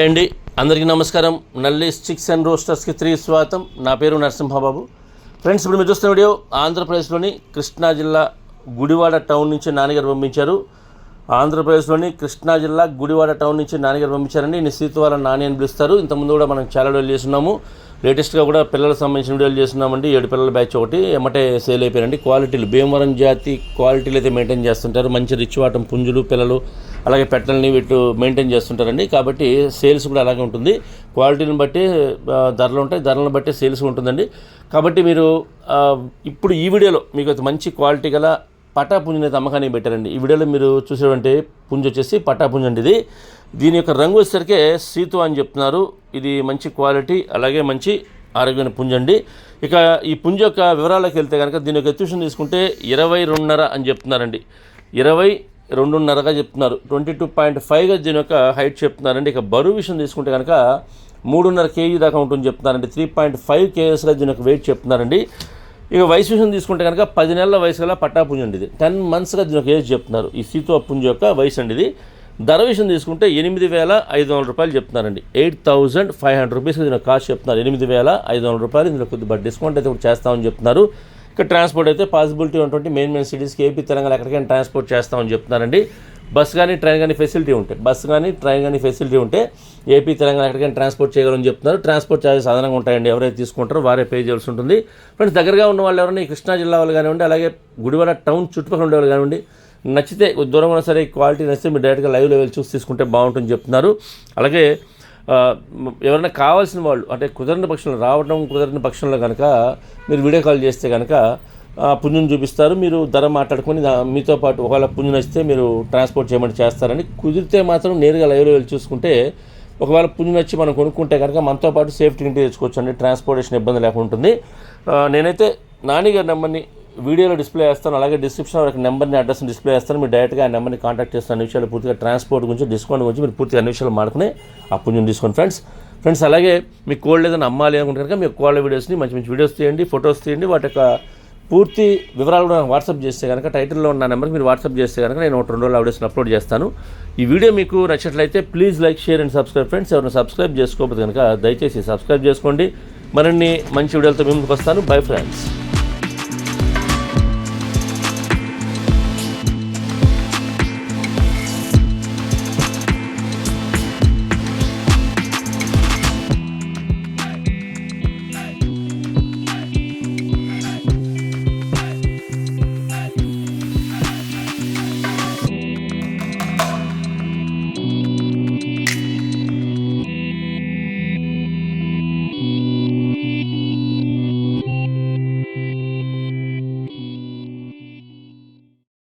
అండి అందరికీ నమస్కారం. నల్లి స్టిక్స్ అండ్ రోస్టర్స్కి త్రీ స్వాగతం. నా పేరు నరసింహబాబు. ఫ్రెండ్స్ ఇప్పుడు మీరు చూస్తున్న వీడియో ఆంధ్రప్రదేశ్లోని కృష్ణా జిల్లా గుడివాడ టౌన్ నుంచి నాన్నగారు పంపించారు. ఆంధ్రప్రదేశ్లోని కృష్ణా జిల్లా గుడివాడ టౌన్ నుంచి నాన్నగారు పంపించారండి. ఈయన సీతువాల నాని అని పిలుస్తారు. ఇంతకుముందు కూడా మనం చాలా వీడియోలు చేస్తున్నాము. లేటెస్ట్గా కూడా పిల్లలకు సంబంధించిన వీడియోలు చేస్తున్నామండి. ఏడు పిల్లల బ్యాచ్ ఒకటి. ఎమ్మటే సేల్ అయిపోయారండి క్వాలిటీలు భీమవరం జాతి క్వాలిటీలు అయితే మెయింటైన్ చేస్తుంటారు. మంచి రిచ్ వాటం పుంజులు పిల్లలు అలాగే పెట్టలని వీటి మెయింటైన్ చేస్తుంటారండి. కాబట్టి సేల్స్ కూడా అలాగే ఉంటుంది. క్వాలిటీని బట్టి ధరలు ఉంటాయి. ధరలను బట్టి సేల్స్ ఉంటుందండి. కాబట్టి మీరు ఇప్పుడు ఈ వీడియోలో మీకు మంచి క్వాలిటీ గల పటా పుంజుని అయితే అమ్మకానికి పెట్టారండి. ఈ వీడియోలో మీరు చూసేటువంటి పుంజ్ వచ్చేసి పటా పుంజు అండి ఇది. దీని యొక్క రంగు వచ్చేసరికి సీతు అని చెప్తున్నారు. ఇది మంచి క్వాలిటీ అలాగే మంచి ఆరోగ్యమైన పుంజ అండి. ఇక ఈ పుంజ యొక్క వివరాలకు వెళ్తే కనుక దీని యొక్క ఎత్తుషన్ తీసుకుంటే ఇరవై రెండున్నర అని చెప్తున్నారండి. ఇరవై రెండున్నరగా చెప్తున్నారు. ట్వంటీ టూ పాయింట్ ఫైవ్గా దీని యొక్క హైట్ చెప్తున్నారండి. ఇక బరువు విషయం తీసుకుంటే కనుక మూడున్నర కేజీ దాకా ఉంటుంది చెప్తున్నారండి. త్రీ పాయింట్ ఫైవ్ కేజెస్గా దీని యొక్క వెయిట్ చెప్తున్నారండి. ఇక వయసు విషయం తీసుకుంటే కనుక పది నెలల వయసు గల పట్టాపుంజ అండి ఇది. టెన్ మంత్స్గా దీని యొక్క ఏజ్ చెప్తున్నారు. ఈ సీతో పుంజ యొక్క వయసు అండి ఇది. ధర విషయం తీసుకుంటే ఎనిమిది వేల ఐదు వందల రూపాయలు చెప్తున్నారండి. Eight thousand five hundred rupees దీని కాస్ట్ చెప్తున్నారు. ఎనిమిది వేల ఐదు వందల రూపాయలు ఇందులో కొద్దిగా డిస్కౌంట్ అయితే చేస్తామని చెప్తున్నారు. ఇక ట్రాన్స్పోర్ట్ అయితే పాసిబిలిటీ ఉన్నటువంటి మెయిన్ మెయిన్ సిటీస్కి ఏపీ తెలంగాణ ఎక్కడికైనా ట్రాన్స్పోర్ట్ చేస్తామని చెప్తున్నారండి. బస్ కానీ ట్రైన్ కానీ ఫెసిలిటీ ఉంటే బస్ కానీ ట్రైన్ కానీ ఫెసిలిటీ ఉంటే ఏపీ తెలంగాణ ఎక్కడికైనా ట్రాన్స్పోర్ట్ చేయగలని చెప్తున్నారు. ట్రాన్స్పోర్ట్ ఛార్జెస్ అదనంగా ఉంటాయండి. ఎవరైతే తీసుకుంటారో వారే పే చేయాల్సి ఉంటుంది. ఫ్రెండ్స్ దగ్గరగా ఉన్న వాళ్ళు ఎవరైనా కృష్ణా జిల్లా వాళ్ళు కానివ్వండి అలాగే గుడివాడ టౌన్ చుట్టుపక్కల ఉండే వాళ్ళు కానివ్వండి నచ్చితే దూరం ఉన్నా సరే క్వాలిటీ నచ్చితే మీరు డైరెక్ట్గా లైవ్లో వెళ్ళి చూసి తీసుకుంటే బాగుంటుంది చెప్తున్నారు. అలాగే ఎవరైనా కావాల్సిన వాళ్ళు అంటే కుదరని పక్షంలో రావడం కుదరని పక్షంలో కనుక మీరు వీడియో కాల్ చేస్తే కనుక పుణ్యం పుంజుని చూపిస్తారు. మీరు ధర మాట్లాడుకొని మీతో పాటు ఒకవేళ పుంజు నచ్చితే మీరు ట్రాన్స్పోర్ట్ చేయమని చేస్తారని కుదిరితే మాత్రం నేరుగా లైవ్లో వెళ్ళి చూసుకుంటే ఒకవేళ పుంజు నచ్చి మనం కొనుక్కుంటే కనుక మనతో పాటు సేఫ్టీ ఇంటి తెచ్చుకోవచ్చు అండి ట్రాన్స్పోర్టేషన్ ఇబ్బంది లేకుండా ఉంటుంది. నేనైతే నాని గారి నెంబర్ని వీడియోలో డిస్ప్లే చేస్తాను. అలాగే డిస్క్రిప్షన్లో ఒక నెంబర్ని అడ్రస్ డిస్ప్లే చేస్తాను. మీరు డైరెక్ట్గా ఆ నెంబర్ని కాంటాక్ట్ చేస్తాను అన్ని విషయాలు పూర్తిగా ట్రాన్స్పోర్ట్ గురించి డిస్కౌంట్ గురించి మీరు పూర్తిగా అన్ని విషయాలు మాడుకుని అప్పుడు పుణ్యం తీసుకోండి ఫ్రెండ్స్ ఫ్రెండ్స్ అలాగే మీ కోల్డ్ ఏదైనా అమ్మాలి అనుకుంటే కనుక మీ కోళ్ళ వీడియోస్ని మంచి మంచి వీడియోస్ తీయండి ఫొటోస్ తీయండి. వాటి యొక్క పూర్తి వివరాలు కూడా నాకు వాట్సాప్ చేస్తే కనుక టైటిల్లో ఉన్న నెంబర్కి మీరు వాట్సాప్ చేస్తే కనుక నేను ఒక రెండు రోజులు వీడియోస్ని అప్లోడ్ చేస్తాను. ఈ వీడియో మీకు నచ్చినట్లయితే please like share and subscribe friends ఎవరైనా సబ్స్క్రైబ్ చేసుకోకపోతే కనుక దయచేసి సబ్స్క్రైబ్ చేసుకోండి. మరిన్ని మంచి వీడియోలతో మీ ముందుకు వస్తాను. Bye friends